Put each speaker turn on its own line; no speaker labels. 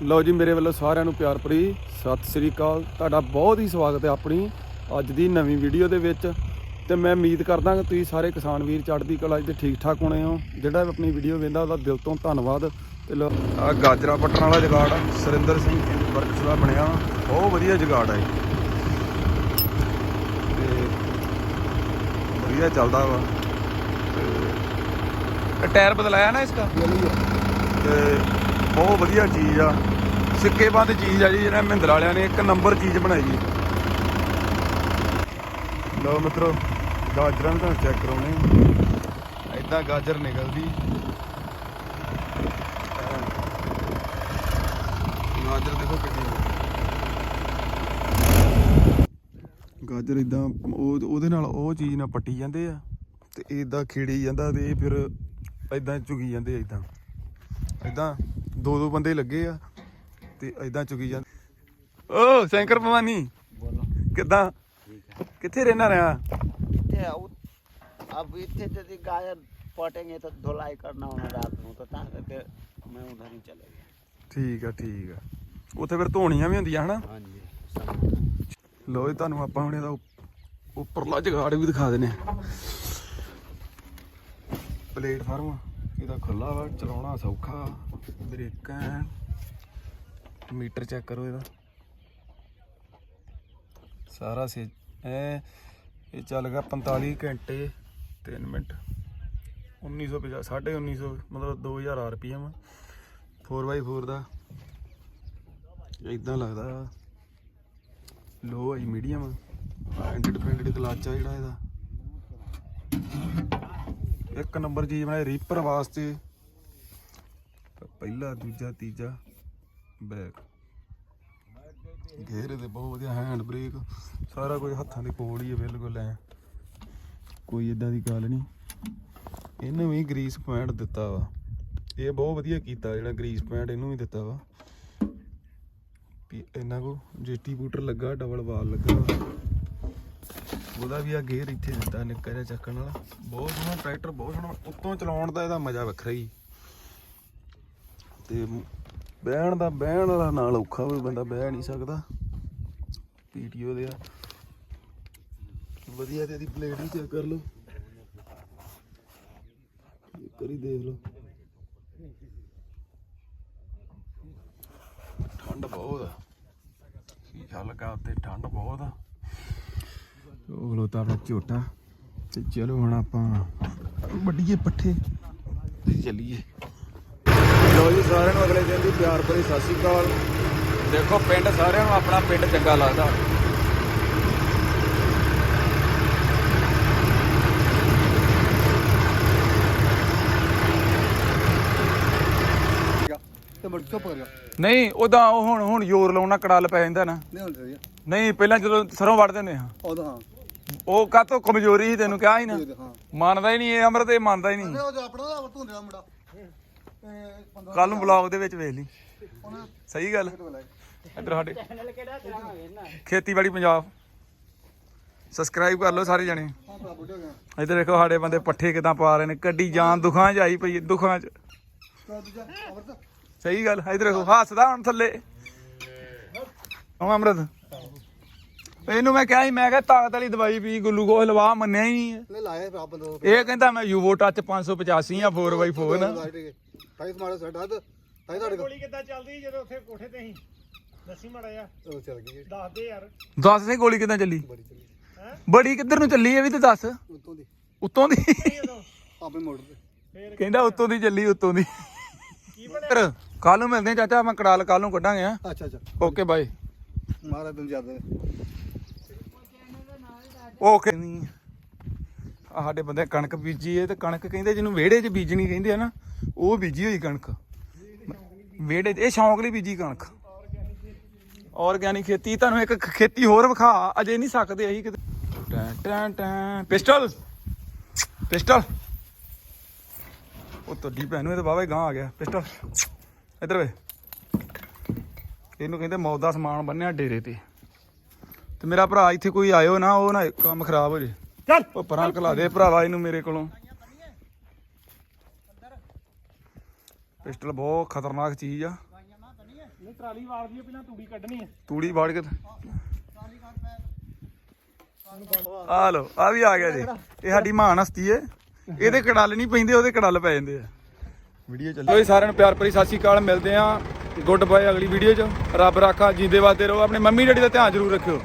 ਲਓ ਜੀ ਮੇਰੇ ਵੱਲੋਂ ਸਾਰਿਆਂ ਨੂੰ ਪਿਆਰ ਭਰੀ ਸਤਿ ਸ੍ਰੀ ਅਕਾਲ। ਤੁਹਾਡਾ ਬਹੁਤ ਹੀ ਸਵਾਗਤ ਹੈ ਆਪਣੀ ਅੱਜ ਦੀ ਨਵੀਂ ਵੀਡੀਓ ਦੇ ਵਿੱਚ। ਤੇ ਮੈਂ ਉਮੀਦ ਕਰਦਾ ਕਿ ਤੁਸੀਂ ਸਾਰੇ ਕਿਸਾਨ ਵੀਰ ਚੜ੍ਹਦੀ ਕਲਾ ਤੇ ਠੀਕ ਠਾਕ ਹੋਣੇ ਹੋ। ਜਿਹੜਾ ਵੀ ਆਪਣੀ ਵੀਡੀਓ ਵੇਖਦਾ ਉਹਦਾ ਦਿਲ ਤੋਂ ਧੰਨਵਾਦ। ਤੇ ਲਓ ਆ ਗਾਜਰਾ ਪੱਟਣ ਵਾਲਾ ਜਗਾੜ ਸੁਰਿੰਦਰ ਸਿੰਘ ਵਰਕਸ ਦਾ ਬਣਿਆ। ਬਹੁਤ ਵਧੀਆ ਜਗਾੜ ਇਹ। ਤੇ ਵਧੀਆ ਚੱਲਦਾ ਵਾ। ਤੇ ਟਾਇਰ ਬਦਲਾਇਆ ਨਾ ਇਸਕਾ ਤੇ ਬਹੁਤ ਵਧੀਆ ਚੀਜ਼ ਆ। ਸਿੱਕੇਬੰਦ ਚੀਜ਼ ਆ ਜੀ ਜਿਹੜਾ ਮਹਿੰਦਰਾ ਵਾਲਿਆਂ ਨੇ ਇੱਕ ਨੰਬਰ ਚੀਜ਼ ਬਣਾਈ ਹੈ ਲਓ ਮਿੱਤਰੋ, ਗਾਜਰਾਂ ਤਾਂ ਚੈੱਕ ਕਰਾਉਣੇ। ਐਦਾਂ ਗਾਜਰ ਨਿਕਲਦੀ। ਗਾਜਰ ਦੇਖੋ ਕਿੰਨੀ ਗਾਜਰ ਇਦਾਂ ਉਹ, ਉਹਦੇ ਨਾਲ ਉਹ ਚੀਜ਼ ਨਾਲ ਪੱਟੀ ਜਾਂਦੇ ਆ, ਤੇ ਇਦਾਂ ਖੇੜੀ ਜਾਂਦਾ ਤੇ ਇਹ ਫਿਰ ਇਦਾਂ ਚੁਗੀ ਜਾਂਦੇ ਇਦਾਂ ਇਦਾਂ ਦੋ ਦੋ ਬੰਦੇ ਲੱਗੇ ਆ ਤੇ ਇਦਾਂ ਚੁਗੀ ਜਾਂਦੇ ਓ ਸ਼ੰਕਰ ਭਵਾਨੀ
ਬੋਲੋ
ਕਿੱਦਾਂ ਕਿੱਥੇ ਰਹਿਣਾ ਰਿਹਾ
ਤੇ ਉਹ- अब इतने यदि गाय पटेंगे तो धुलाई करना होना रात में तो ता करके मैं उधर ही चले गया
ਠੀਕ ਆ ਠੀਕ ਆ ਉੱਥੇ ਫਿਰ ਧੋਣੀਆਂ ਵੀ ਹੁੰਦੀਆਂ ਹਨਾ
हाँ जी सब
ਲੋ ਜੀ ਤੁਹਾਨੂੰ ਆਪਾਂ ਹੁਣ ਇਹਦਾ ਉੱਪ- ਉੱਪਰਲਾ ਜਗਾੜ ਵੀ ਦਿਖਾ ਦਿੰਨੇ ਆ ਪਲੇਟਫਾਰਮ ਇਹਦਾ ਖੁੱਲਾ ਵਾ, ਚਲਾਉਣਾ ਸੌਖਾ। ਬ੍ਰੇਕਾਂ ਮੀਟਰ ਚੈੱਕ ਕਰੋ ਇਹਦਾ। ਸਾਰਾ ਸੇ ਇਹ ਚੱਲ ਗਿਆ 45 ਘੰਟੇ 3 ਮਿੰਟ। 1950 1950 ਮਤਲਬ 2000 ਆਰਪੀਐਮ 4x4 ਦਾ। ਇਦਾਂ ਲੱਗਦਾ। ਲੋ ਹੈ ਮੀਡੀਅਮ। ਇੰਡੀਪੈਂਡੈਂਟ ਕਲਚ ਆ ਜਿਹੜਾ ਇਹਦਾ। ਇੱਕ ਨੰਬਰ ਚੀਜ਼ ਬਣਾਈ ਰੀਪਰ ਵਾਸਤੇ। ਪਹਿਲਾ, ਦੂਜਾ, ਤੀਜਾ, ਬੈਕ। ਗੇਅਰ ਦੇ ਬਹੁਤ ਵਧੀਆ, ਹੈਂਡ ਬ੍ਰੇਕ। ਸਾਰਾ ਕੁਝ ਹੱਥਾਂ ਦੇ ਕੋਲ ਹੀ ਹੈ ਬਿਲਕੁਲ ਐ। ਕੋਈ ਇਦਾਂ ਦੀ ਗੱਲ ਨਹੀਂ। ਇਹਨੂੰ ਵੀ ਗਰੀਸ ਪੁਆਇੰਟ ਦਿੱਤਾ ਵਾ। ਇਹ ਬਹੁਤ ਵਧੀਆ ਕੀਤਾ, ਜਿਹੜਾ ਗਰੀਸ ਪੁਆਇੰਟ ਇਹਨੂੰ ਵੀ ਦਿੱਤਾ ਵਾ। ਵੀ ਇਹਨਾਂ ਕੋ ਜੀਟੀ ਬੂਟਰ ਲੱਗਾ, ਡਬਲ ਵਾਲ ਲੱਗਾ ਵਾ। ਉਹਦਾ ਵੀ ਆ ਗੇਅਰ ਇੱਥੇ ਦਿੱਤਾ ਨਿੱਕਾ ਜਿਹਾ ਚੱਕਣ ਵਾਲਾ। ਬਹੁਤ ਸੋਹਣਾ ਟਰੈਕਟਰ, ਬਹੁਤ ਸੋਹਣਾ। ਉੱਤੋਂ ਚਲਾਉਣ ਦਾ ਇਹਦਾ ਮਜ਼ਾ ਵੱਖਰਾ ਹੀ। ਤੇ ਬਹਿਣ ਦਾ, ਬਹਿਣ ਵਾਲਾ ਨਾਲ ਔਖਾ ਹੋਵੇ, ਬੰਦਾ ਬਹਿ ਨਹੀਂ ਸਕਦਾ। ਪੀਟੀਓ ਦੇ ਆ। ਵਧੀਆ ਤੇ ਇਹਦੀ ਪਲੇਟ ਵੀ ਚੈੱਕ ਕਰ ਲਓ। ਇੱਕ ਵਾਰੀ ਦੇਖ ਲਓ। ਠੰਡ ਬਹੁਤ ਆ। ਸ਼ੀਸ਼ਾ ਲੱਗਾ ਉੱਤੇ, ਠੰਡ ਬਹੁਤ ਆ। ਉਹ ਖਲੋਤਾ ਆਪਣਾ ਝੋਟਾ ਤੇ ਚਲੋ ਹੁਣ ਆਪਾਂ ਵੱਡੀਏ ਪੱਠੇ ਤੇ ਚੱਲੀਏ। ਲੋ ਜੀ ਸਾਰਿਆਂ ਨੂੰ ਅਗਲੇ ਦਿਨ ਦੀ ਪਿਆਰ ਭਰੀ ਸਤਿ ਸ਼੍ਰੀ ਅਕਾਲ। ਦੇਖੋ ਪਿੰਡ ਸਾਰਿਆਂ ਨੂੰ ਆਪਣਾ ਪਿੰਡ ਚੰਗਾ ਲੱਗਦਾ।
ਤੇ ਮੁੜ ਚੁੱਪ ਕਰ ਗਿਆ
ਨਹੀਂ ਉਹਦਾ ਉਹ ਹੁਣ ਹੁਣ ਜ਼ੋਰ ਲਾਉਣਾ ਕੜਾਲ ਪੈ ਜਾਂਦਾ ਨਾ।
ਨਹੀਂ
ਪਹਿਲਾਂ ਜਦੋਂ ਸਰੋਂ ਵੜ ਦਿੰਦੇ ਹਾਂ।
ਉਦੋਂ ਹਾਂ।
ਉਹ ਕਾਤੋਂ ਕਮਜ਼ੋਰੀ ਸੀ ਤੈਨੂੰ ਕਿਹਾ ਸੀ ਨਾ?
ਹਾਂ।
ਮੰਨਦਾ ਹੀ ਨਹੀਂ ਇਹ ਅਮਰ ਤੇ ਮੰਨਦਾ ਹੀ ਨਹੀਂ।
ਨਹੀਂ ਉਹ ਜੋ ਆਪਣਾ ਦਾ ਧੁੰਦੇ ਦਾ ਮੁੰਡਾ। ਤੇ 15
ਕੱਲ ਨੂੰ ਬਲੌਗ ਦੇ ਵਿੱਚ ਵੇਖ ਲਈ।
ਉਹਨੇ
ਸਹੀ ਗੱਲ।
ਕਿਹੜੇ
ਇੱਧਰ ਸਾਡੇ ਖੇਤੀਬਾੜੀ ਪੰਜਾਬ। ਸਬਸਕ੍ਰਾਈਬ ਕਰ ਲਓ ਸਾਰੇ ਜਣੇ।
ਹਾਂ ਭਰਾ ਬੁੱਢੇ ਹੋ ਗਿਆ
ਇੱਧਰ ਦੇਖੋ ਸਾਡੇ ਬੰਦੇ ਪੱਠੇ ਕਿਦਾਂ ਪਾ ਰਹੇ ਨੇ। ਕੱਡੀ ਜਾਨ ਦੁਖਾਂ 'ਚ ਆਈ ਪਈ ਹੈ, ਦੁਖਾਂ 'ਚ।
ਤਾਂ ਦੂਜਾ ਅਮਰਤ।
ਸਹੀ ਗੱਲ। ਇੱਧਰ ਦੇਖੋ ਹੱਸਦਾ ਹੁਣ ਥੱਲੇ। ਉਹ ਅਮਰਤ। ਇਹਨੂੰ ਮੈਂ ਕਿਹਾ ਸੀ ਮੈਂ ਕਿਹਾ ਤਾਕਤ ਵਾਲੀ ਦਵਾਈ ਪੀ ਗਲੂਕੋਜ਼ ਲਵਾ ਮੰਨਿਆ ਹੀ ਨਹੀਂ ਹੈ।
ਨੇ ਲਾਏ ਭਰਾ ਬੰਦੋ
ਇਹ ਕਹਿੰਦਾ ਮੈਂ ਯੂਵੋ ਟੱਚ 585 ਆ 4x4 ਨਾ
ਤਾਈ ਸਮਾੜਾ ਸਾਡਾ ਤਾਂ ਤੁਹਾਡੇ ਕੋਲ।
ਗੋਲੀ ਕਿੱਦਾਂ ਚੱਲਦੀ ਜਦੋਂ ਉੱਥੇ ਕੋਠੇ ਤੇ ਸੀ? ਦੱਸੀ ਮੜਾ ਜਾ
ਉਹ ਚੱਲ ਗਈ
ਦੱਸ ਦੇ ਯਾਰ।
ਦੱਸ ਸੇ ਗੋਲੀ ਕਿਦਾਂ ਚੱਲੀ?
ਬੜੀ ਚੱਲੀ।
ਬੜੀ ਕਿੱਧਰ ਨੂੰ ਚੱਲੀ ਇਹ ਵੀ ਤੇ ਦੱਸ।
ਉਤੋਂ ਦੀ।
ਉੱਤੋਂ ਦੀ?
ਆਪਣੇ ਮੋਟਰ ਤੇ
ਕਹਿੰਦਾ ਉੱਤੋਂ ਦੀ ਚੱਲੀ ਉੱਤੋਂ ਦੀ। ਕੀ ਕੱਲ ਨੂੰ ਮਿਲਦੇ ਆ ਚਾਚਾ ਮੈਂ ਕੜਾਲ ਕੱਲ ਨੂੰ ਕੱਢਾਂਗੇ ਆ
ਅੱਛਾ ਅੱਛਾ।
Okay bye.
ਮਾਰਾ ਦਿਨ ਜ਼ਿਆਦਾ
ਓਕੇ ਨਹੀਂ? ਆ ਸਾਡੇ ਬੰਦੇ ਕਣਕ ਬੀਜੀ ਏ ਤੇ ਕਣਕ ਕਹਿੰਦੇ ਜਿਹਨੂੰ ਵਿਹੜੇ 'ਚ ਬੀਜਣੀ ਕਹਿੰਦੇ ਆ ਨਾ, ਉਹ ਬੀਜੀ ਹੋਈ ਕਣਕ। ਵਿਹੜੇ 'ਚ, ਇਹ ਸ਼ੌਂਕ ਲਈ ਬੀਜੀ ਕਣਕ। ਆਰਗੈਨਿਕ ਖੇਤੀ, ਤੁਹਾਨੂੰ ਇੱਕ ਖੇਤੀ ਹੋਰ ਵਿਖਾ, ਅਜੇ ਨਹੀਂ ਸਕਦੇ ਅਸੀਂ ਕਿਤੇ। ਟੈਂ ਟੈਂ ਟੈਂ। ਪਿਸਟਲ! ਪਿਸਟਲ! ਉਹ ਤੁਹਾਡੀ ਭੈਣ ਨੂੰ ਇਹ ਤਾਂ ਬਾਬਾ ਗਾਂ ਆ ਗਿਆ। ਪਿਸਟਲ! ਇੱਧਰ ਵੇ। ਇਹਨੂੰ ਕਹਿੰਦੇ ਮੌਤ ਦਾ ਸਮਾਨ ਬੰਨਿਆ ਡੇਰੇ ਤੇ। ਤੇ ਮੇਰਾ ਭਰਾ ਇੱਥੇ ਕੋਈ ਆਇਓ ਨਾ ਉਹ ਨਾ ਕੰਮ ਖਰਾਬ ਹੋ ਜੇ।
ਚੱਲ।
ਉਹ ਪਰਾਂ ਘਲਾ ਦੇ ਭਰਾਵਾ ਇਹਨੂੰ ਮੇਰੇ ਕੋਲੋਂ। ਪਿਸਟਲ ਬਹੁਤ ਖਤਰਨਾਕ ਚੀਜ਼ ਆ।
ਨਹੀਂ ਟਰਾਲੀ ਵਾਰ ਦੀ ਪਹਿਲਾਂ ਤੂੜੀ ਕੱਢਣੀ ਹੈ
ਤੂੜੀ ਵਾੜ ਕੇ ਆ ਲੋ ਆ ਵੀ ਆ ਗਿਆ ਜੀ। ਇਹ ਸਾਡੀ ਮਾਨ ਹਸਤੀ ਏ। ਇਹਦੇ ਕੜਲ ਨਹੀਂ ਪੈਂਦੇ ਉਹਦੇ ਕੜਲ ਪੈ ਜਾਂਦੇ ਆ। ਵੀਡੀਓ ਚੱਲੀ ਓਏ ਸਾਰਿਆਂ ਨੂੰ ਪਿਆਰ ਭਰੀ ਸਤਿ ਸ਼੍ਰੀ ਅਕਾਲ ਮਿਲਦੇ ਆ ਗੁੱਡ ਬਾਏ ਅਗਲੀ ਵੀਡੀਓ 'ਚ। ਰੱਬ ਰਾਖਾ ਜਿੰਦੇ ਵਾਸਤੇ ਰਹੋ ਆਪਣੇ ਮੰਮੀ ਡੈਡੀ ਦਾ ਧਿਆਨ ਜ਼ਰੂਰ ਰੱਖਿਓ।